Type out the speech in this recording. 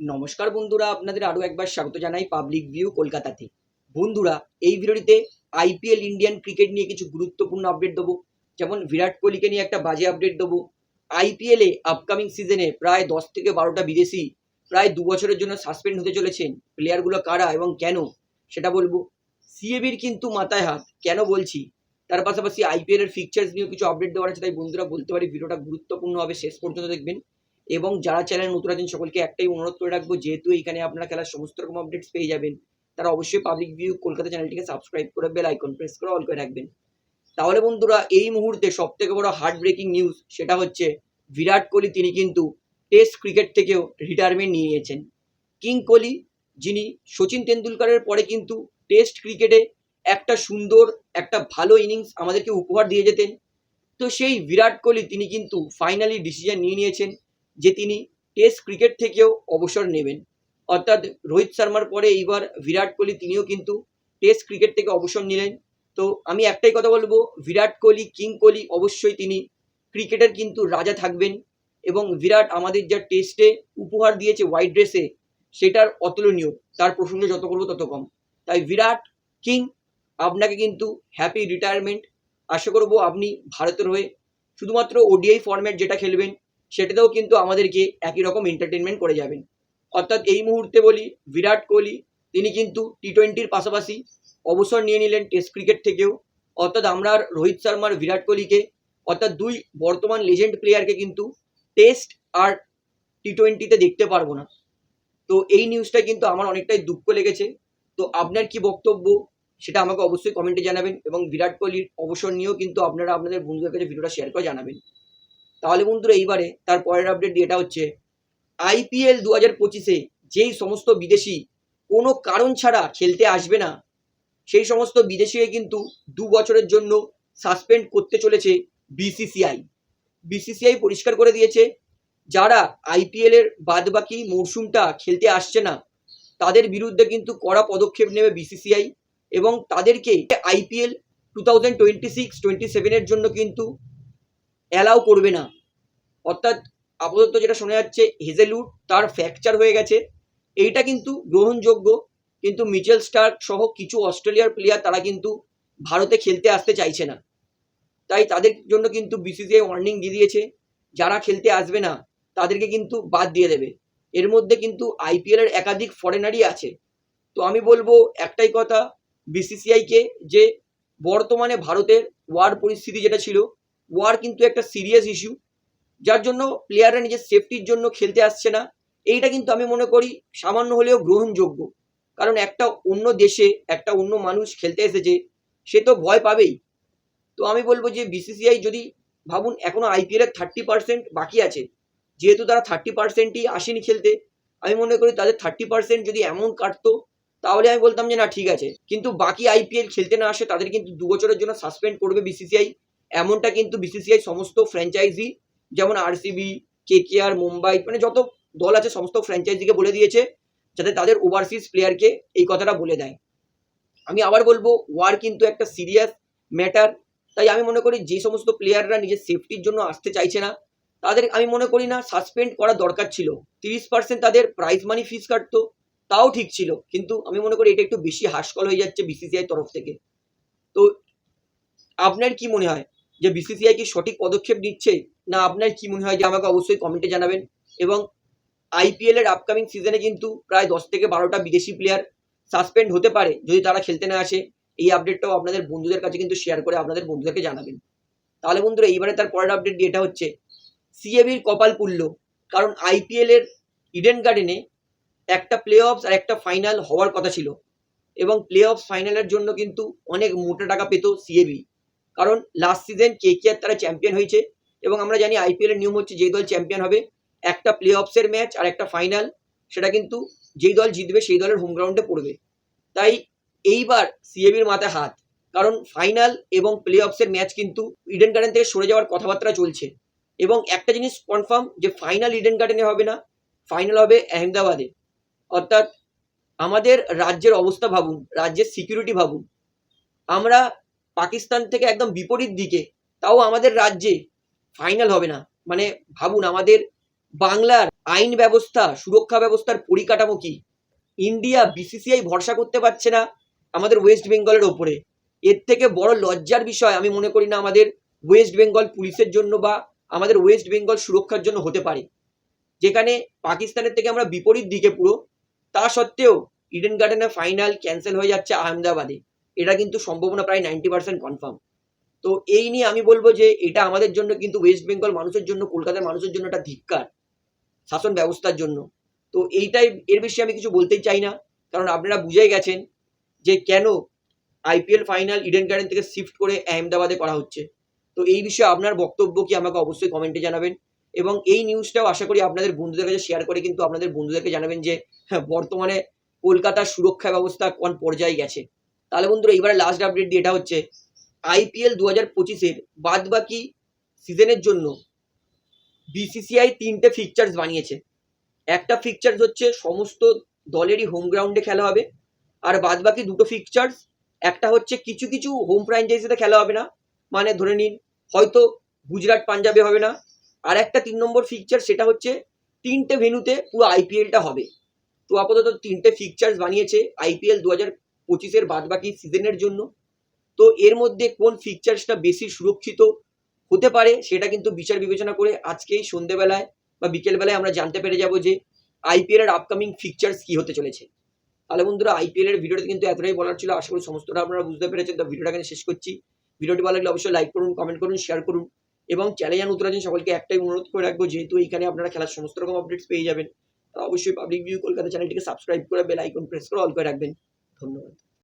নমস্কার বন্ধুরা, আপনাদের আরও একবার স্বাগত জানাই পাবলিক ভিউ কলকাতাতে। বন্ধুরা, এই ভিডিওটিতে আইপিএল ইন্ডিয়ান ক্রিকেট নিয়ে কিছু গুরুত্বপূর্ণ আপডেট দেবো। যেমন বিরাট কোহলিকে নিয়ে একটা বাজে আপডেট দেবো। আইপিএলে আপকামিং সিজনে প্রায় দশ থেকে বারোটা বিদেশি প্রায় দু বছরের জন্য সাসপেন্ড হতে চলেছেন প্লেয়ারগুলো কারা এবং কেন, সেটা বলব। সিএবির কিন্তু মাথায় হাত, কেন বলছি? তার পাশাপাশি আইপিএল এর ফিকচার্স নিয়েও কিছু আপডেট দেওয়ার আছে, তাই বন্ধুরা বলতে পারি ভিডিওটা গুরুত্বপূর্ণ হবে, শেষ পর্যন্ত দেখবেন। এবং যারা চ্যানেল নতুন আছেন, সকলকে একটাই অনুরোধ করে রাখব, যেহেতু এখানে আপনারা খেলার সমস্ত রকম আপডেটস পেয়ে যাবেন, তারা অবশ্যই পাবলিক ভিউ কলকাতা চ্যানেলটিকে সাবস্ক্রাইব করে বেল আইকন প্রেস করে অল করে রাখবেন। তাহলে বন্ধুরা, এই মুহূর্তে সব থেকে বড় হার্ট ব্রেকিং নিউজ সেটা হচ্ছে বিরাট কোহলি, তিনি কিন্তু টেস্ট ক্রিকেট থেকেও রিটায়ারমেন্ট নিয়ে নিয়েছেন। কিং কোহলি, যিনি সচিন তেন্ডুলকারের পরে কিন্তু টেস্ট ক্রিকেটে একটা সুন্দর, একটা ভালো ইনিংস আমাদেরকে উপহার দিয়ে যেতেন। তো সেই বিরাট কোহলি, তিনি কিন্তু ফাইনালি ডিসিশন নিয়ে নিয়েছেন। যে তিনি টেস্ট ক্রিকেট থেকেও অবসর নেবেন। অর্থাৎ রোহিত শর্মার পরে এইবার বিরাট কোহলি তিনিও কিন্তু টেস্ট ক্রিকেট থেকে অবসর নিলেন। তো আমি একটাই কথা বলব, বিরাট কোহলি, কিং কোহলি অবশ্যই তিনি ক্রিকেটের কিন্তু রাজা থাকবেন এবং বিরাট আমাদের যা টেস্টে উপহার দিয়েছে হোয়াইট ড্রেসে সেটার অতুলনীয়। তার প্রসঙ্গে যত করব তত কম। তাই বিরাট, কিং, আপনাকে কিন্তু হ্যাপি রিটায়ারমেন্ট আশা করব আপনি ভারতের হয়ে শুধুমাত্র ওডিআই ফরম্যাট যেটা খেলবেন সেটাতেও কিন্তু আমাদেরকে একই রকম এন্টারটেনমেন্ট করে যাবেন। অর্থাৎ এই মুহূর্তে বলি, বিরাট কোহলি, তিনি কিন্তু টি টোয়েন্টির পাশাপাশি অবসর নিয়ে নিলেন টেস্ট ক্রিকেট থেকেও। অর্থাৎ আমরা রোহিত শর্মার, বিরাট কোহলিকে, অর্থাৎ দুই বর্তমান লেজেন্ড প্লেয়ারকে কিন্তু টেস্ট আর টি টোয়েন্টিতে দেখতে পারব না। তো এই নিউজটা কিন্তু আমার অনেকটাই দুঃখ লেগেছে। তো আপনার কি বক্তব্য? সেটা আমাকে অবশ্যই কমেন্টে জানাবেন এবং বিরাট কোহলির অবসর নিয়েও কিন্তু আপনারা আপনাদের বন্ধুদের কাছে ভিডিওটা শেয়ার করে জানাবেন। তাহলে বন্ধুরা এইবারে তার পরের আপডেট এটা হচ্ছে আইপিএল দু হাজার পঁচিশে যেই সমস্ত বিদেশি কোনো কারণ ছাড়া খেলতে আসবে না, সেই সমস্ত বিদেশিকে কিন্তু দু বছরের জন্য সাসপেন্ড করতে চলেছে বিসিসিআই বিসিসিআই পরিষ্কার করে দিয়েছে, যারা আইপিএল এর বাদবাকি মরশুমটা খেলতে আসছে না, তাদের বিরুদ্ধে কিন্তু কড়া পদক্ষেপ নেবে বিসিসিআই এবং তাদেরকে IPL two thousand twenty six twenty সেভেনের জন্য কিন্তু অ্যালাউ করবে না। অর্থাৎ আপাতত যেটা শোনা যাচ্ছে হেজেলউড তার ফ্র্যাকচার হয়ে গেছে। এইটা কিন্তু গ্রহণযোগ্য, কিন্তু মিচেল স্টার্ক সহ কিছু অস্ট্রেলিয়ার প্লেয়ার তারা কিন্তু ভারতে খেলতে আসতে চাইছে না। তাই তাদের জন্য কিন্তু বিসিসিআই ওয়ার্নিং দিয়ে দিয়েছে, যারা খেলতে আসবে না, তাদেরকে কিন্তু বাদ দিয়ে দেবে। এর মধ্যে কিন্তু আইপিএল এর একাধিক ফরেনারই আছে। তো আমি বলব একটাই কথা বিসিসিআইকে যে বর্তমানে ভারতের ওয়ার পরিস্থিতি যেটা ছিল ওয়ার কিন্তু একটা সিরিয়াস ইস্যু যার জন্য প্লেয়াররা নিজের সেফটির জন্য খেলতে আসছে না। এইটা কিন্তু আমি মনে করি সামান্য হলেও গ্রহণযোগ্য। কারণ একটা অন্য দেশে একটা অন্য মানুষ খেলতে এসেছে, সে তো ভয় পাবেই। তো আমি বলব যে বিসিসিআই যদি ভাবুন, এখনও আইপিএল এর থার্টি পার্সেন্ট বাকি আছে, যেহেতু তারা থার্টি পার্সেন্টই আসেনি খেলতে, আমি মনে করি তাদের থার্টি পার্সেন্ট যদি এমন কাটতো, তাহলে আমি বলতাম যে না, ঠিক আছে। কিন্তু বাকি আইপিএল খেলতে না আসে, তাদের কিন্তু দু বছরের জন্য সাসপেন্ড করবে বিসিসিআই এমনটা কিন্তু বিসিসিআই সমস্ত ফ্র্যাঞ্চাইজি যেমন আরসিবি কেকেআর মুম্বাই মানে যত দল আছে সমস্ত ফ্র্যাঞ্চাইজিকে বলে দিয়েছে, যাতে তাদের ওভারসিজ প্লেয়ারকে এই কথাটা বলে দেয়। আমি আবার বলব ওয়ার কিন্তু একটা সিরিয়াস ম্যাটার তাই আমি মনে করি যে সমস্ত প্লেয়াররা নিজের সেফটির জন্য আসতে চাইছে না, তাদের আমি মনে করি না সাসপেন্ড করা দরকার ছিল। তিরিশ পার্সেন্ট তাদের প্রাইজ মানি ফিস কাটতো, তাও ঠিক ছিল, কিন্তু আমি মনে করি এটা একটু বেশি হাসকল হয়ে যাচ্ছে বিসিসিআই তরফ থেকে। তো আপনার কি মনে হয়? যে বিসিসিআই কি সঠিক পদক্ষেপ নিচ্ছে, না আপনার কি মনে হয় যে আমাকে অবশ্যই কমেন্টে জানাবেন? এবং আইপিএল এর আপকামিং সিজনে কিন্তু প্রায় দশ থেকে বারোটা বিদেশি প্লেয়ার সাসপেন্ড হতে পারে, যদি তারা খেলতে না আসে। এই আপডেটটাও আপনাদের বন্ধুদের কাছে কিন্তু শেয়ার করে আপনাদের বন্ধুদেরকে জানাবেন। তাহলে বন্ধুরা, এইবারে তার পরের আপডেট এটা হচ্ছে সিএবির কপাল পুল্ল কারণ আইপিএল এর ইডেন গার্ডেনে একটা প্লে অফস আর একটা ফাইনাল হওয়ার কথা ছিল। এবং প্লে অফস ফাইনালের জন্য কিন্তু অনেক মোটা টাকা পেত সিএবি কারণ লাস্ট সিজন কে কে তারা চ্যাম্পিয়ন হয়েছে এবং আমরা জানি আইপিএলের নিয়ম হচ্ছে যেই দল চ্যাম্পিয়ন হবে, একটা প্লে অফসের ম্যাচ আর একটা ফাইনাল সেটা কিন্তু যেই দল জিতবে সেই দলের হোম গ্রাউন্ডে পড়বে। তাই এইবার সিএবির মাথায় হাত, কারণ ফাইনাল এবং প্লে অফসের ম্যাচ কিন্তু ইডেন গার্ডেন থেকে সরে যাওয়ার কথাবার্তা চলছে। এবং একটা জিনিস কনফার্ম যে ফাইনাল ইডেন গার্ডেনে হবে না ফাইনাল হবে আহমেদাবাদে। অর্থাৎ আমাদের রাজ্যের অবস্থা ভাবুন, রাজ্যের সিকিউরিটি ভাবুন। আমরা পাকিস্তান থেকে একদম বিপরীত দিকে, তাও আমাদের রাজ্যে ফাইনাল হবে না। মানে ভাবুন, আমাদের বাংলার আইন ব্যবস্থা, সুরক্ষা ব্যবস্থার পরিকাঠামো কি? ইন্ডিয়া বিসিসিআই ভরসা করতে পারছে না আমাদের ওয়েস্ট বেঙ্গলের ওপরে। এর থেকে বড় লজ্জার বিষয় আমি মনে করি না আমাদের ওয়েস্ট বেঙ্গল পুলিশের জন্য বা আমাদের ওয়েস্ট বেঙ্গল সুরক্ষার জন্য হতে পারে। যেখানে পাকিস্তানের থেকে আমরা বিপরীত দিকে পুরো, তা সত্ত্বেও ইডেন গার্ডেনের ফাইনাল ক্যান্সেল হয়ে যাচ্ছে আহমেদাবাদে। এটা কিন্তু সম্ভাবনা প্রায় নাইনটি পার্সেন্ট কনফার্ম তো এই নিয়ে আমি বলব যে এটা আমাদের জন্য কিন্তু ওয়েস্ট বেঙ্গল মানুষের জন্য, কলকাতার মানুষের জন্য একটা ধিক্কার, শাসন ব্যবস্থার জন্য। তো এইটাই, এর বেশি আমি কিছু বলতেই চাই না, কারণ আপনারা বুঝেই গেছেন যে কেন আইপিএল ফাইনাল ইডেন গার্ডেন থেকে শিফট করে আহমেদাবাদে করা হচ্ছে। তো এই বিষয়ে আপনার বক্তব্য কি আমাকে অবশ্যই কমেন্টে জানাবেন। এবং এই নিউজটাও আশা করি আপনাদের বন্ধুদের কাছে শেয়ার করে কিন্তু আপনাদের বন্ধুদেরকে জানাবেন যে হ্যাঁ বর্তমানে কলকাতার সুরক্ষা ব্যবস্থা কোন পর্যায়ে গেছে। তাহলে বন্ধুরা, এবারে লাস্ট আপডেট দিয়ে এটা হচ্ছে। আইপিএল দু হাজার পঁচিশের বাদ বাকি সিজনের জন্য বিসিসিআই তিনটে ফিকচার্স বানিয়েছে। একটা ফিকচার্স হচ্ছে সমস্ত দলেরই হোম গ্রাউন্ডে খেলা হবে, আর বাদ বাকি দুটো ফিকচার্স একটা হচ্ছে কিছু কিছু হোম ফ্র্যাঞ্চাইজিতে খেলা হবে না। মানে ধরে নিন, হয়তো গুজরাট, পাঞ্জাবে হবে না। আর একটা তিন নম্বর ফিকচার সেটা হচ্ছে তিনটে ভেনুতে পুরো আইপিএলটা হবে। তো আপাতত তিনটে ফিকচার্স বানিয়েছে আইপিএল দু হাজার পঁচিশের বাদ বাকি সিজনের জন্য। তো এর মধ্যে কোন ফিকচার্সটা বেশি সুরক্ষিত হতে পারে সেটা কিন্তু বিচার বিবেচনা করে আজকেই সন্ধেবেলায় বা বিকেলবেলায় আমরা জানতে পেরে যাব যে আইপিএল এর আপকামিং ফিকচার্স কি হতে চলেছে। তাহলে বন্ধুরা আইপিএল এর ভিডিওতে কিন্তু এতটাই বলার ছিল। আশা করি সমস্তটা আপনারা বুঝতে পেরেছেন। তো ভিডিওটা এখানে শেষ করছি। ভিডিওটি ভালো লাগলে অবশ্যই লাইক করুন কমেন্ট করুন শেয়ার করুন। এবং চ্যানেল নতুন আছেন, সকলকে একটাই অনুরোধ করে রাখব, যেহেতু এইখানে আপনারা খেলার সমস্ত রকম আপডেটস পেয়ে যাবেন, তা অবশ্যই পাবলিক ভিউ কলকাতা চ্যানেলটিকে সাবস্ক্রাইব করে বেল আইকন প্রেস করে অল করে রাখবেন। ধন্যবাদ।